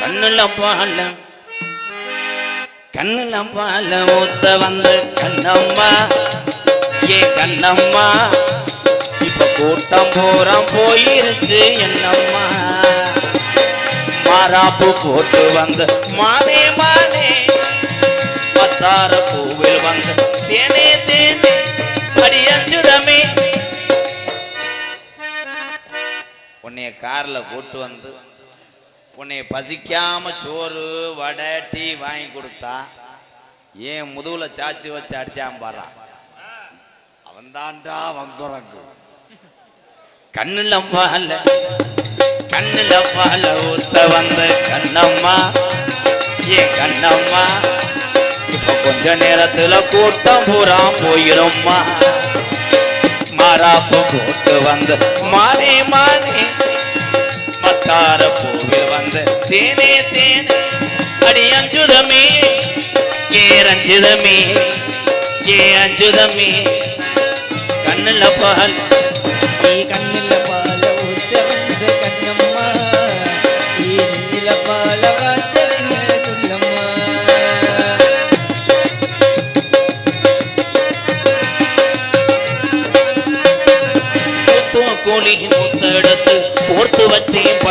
கண்ணுல பால கண்ணுல பால ஊத்த வந்த கண்ணம்மா. ஏ கண்ணம்மா இப்ப கூட்டம் போறம் போயிருச்சு என்னம்மா. மாறாப்பு போட்டு வந்த மானே மானே. பத்தார பூவில் வந்த தேனே தேனே. அடி உன்னைய காரில் கூட்டு வந்து உன்னைய பசிக்காம சோறு வடை டீ வாங்கி கொடுத்தா ஏன் முதுகில் சாச்சி வச்சு அடிச்சான் பாரு அவன் தான்டா வங்குறங்கு கண்ணுல பால பால ஊத்த வந்த கண்ணம்மா. ஏன் கண்ணம்மா? இப்போ கொஞ்ச நேரத்தில் கூட்டம் பூரா போயிரும்மா. மாறாப்பு போட்டு வந்த மாலே மானே மத்தார பூவில் வந்த தேனே தேனே. அடி அஞ்சுதமே ஏ ரஞ்சிதமே ஏ அஞ்சுதமே. கண்ணுல பால் நீ கண்ணு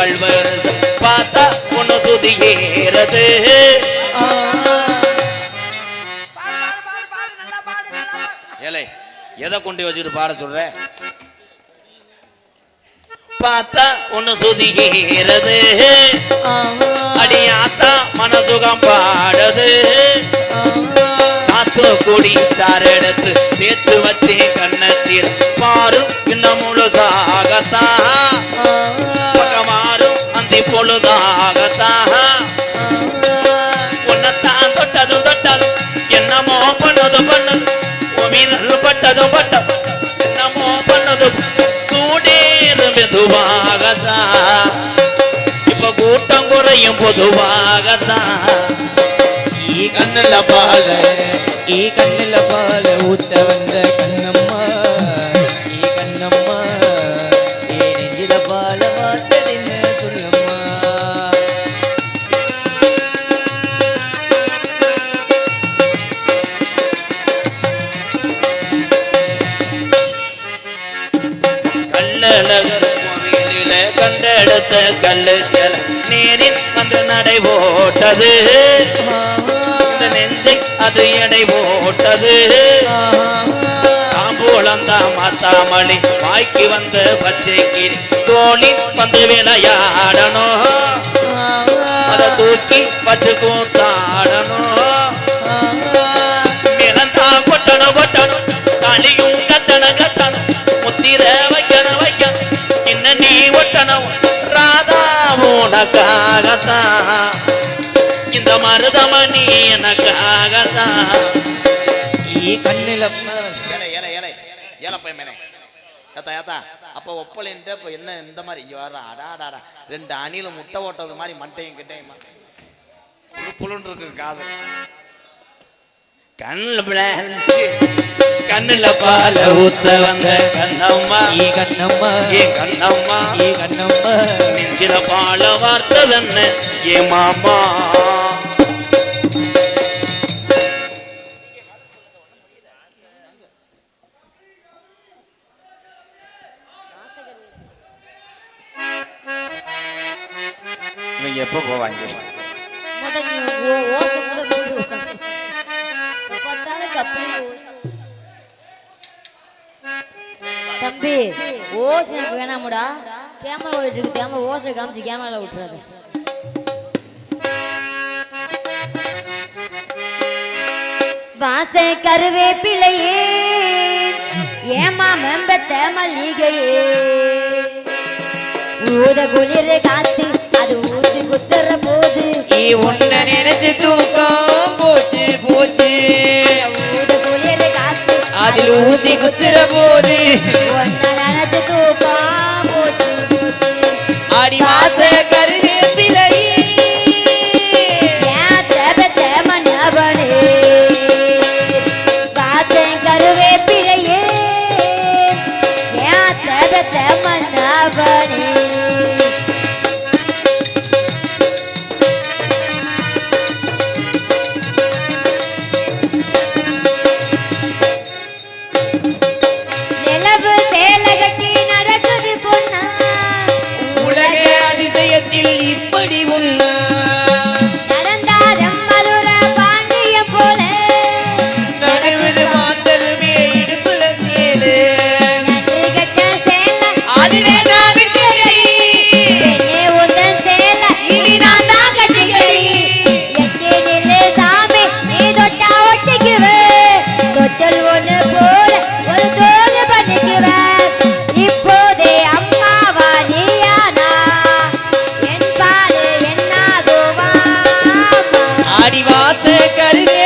வச்சு பல்வரசு பார்த்தா உன சுதி ஏறது ஏலே எதை கொண்டு வச்சுட்டு பாட சொல்ற? பார்த்தா உன்னை சுதி ஏறது அடியாத்தா மனசுகம் பாடுது சாத்து குடி சாரெடுத்து நேற்று வச்சே கண்ண. மயில் பட்டது பட்டம். என்னமோ பண்ணது சூடேறு மெதுவாகத்தான். இப்ப கூட்டம் குறையும் பொதுவாகத்தான். ஈ கண்ணில் பால ஈ கண்ணில் பால ஊத்த வந்த கள்ளழகர் கோவிலில கண்டெடுத்த கல்லு செல நேரில் வந்து நடை போட்டது இந்த நெஞ்சை அது எடை போட்டது தாம்பூலந்தா மாத்தாமணி வாய்க்கு வந்த பச்சை கிரி தோழி வந்து விளையாடணும். அதை தூக்கி வச்சு கூத்தாடணும். உனக்காகத்தான் இந்த மருதமணி எனக்காகத்தான் கண்ணில அப்ப. ஒப்பலைன்ட்டு இப்ப என்ன இந்த மாதிரி? இங்க வர்றான் ரெண்டு அணில முட்டை ஓட்டது மாதிரி மண்டையும் கிட்டையும் புலுன்னு இருக்கு காது. கண்ணுல பால ஊத்த வந்த கண்ணம்மா. ஏ கண்ணம்மா. ஏ கண்ணம்மா. ஏ கண்ணம்மா. நெஞ்சில பால வார்த்ததன்ன ஏ மாமா. எப்போ போவாங்க? தம்பி ஓசை எனக்கு வேணாமுடா. கேமரா ஓடிட்டு இருக்கு. கேமரா ஓசை காமிச்சு கேமரால விட்டுறாரு வாசை கருவேப்பிலையே ஏமா மெம்பத்த மல்லிகையே. ஊத குளிர் காத்து அது ஊசி குத்துற போது உன்னை நினைச்சு தூக்கம் போச்சு போச்சு. அதில் ஊசி குத்துற போது நினைச்சு தூக்கம் போச்சு அடி மாச கருவேப்பிலை கருவேப்பிலையே ஏன் தரத்த மன்னவனே நேரத்தில் இப்படி உண்ணா நடந்தாதம் மதுர பாண்டிய போல. நடுவது பார்த்ததுமே இடுப்புல சேரு. நன்றி கட்ட சேல அது வேண்டாமே அடிவாச கருவே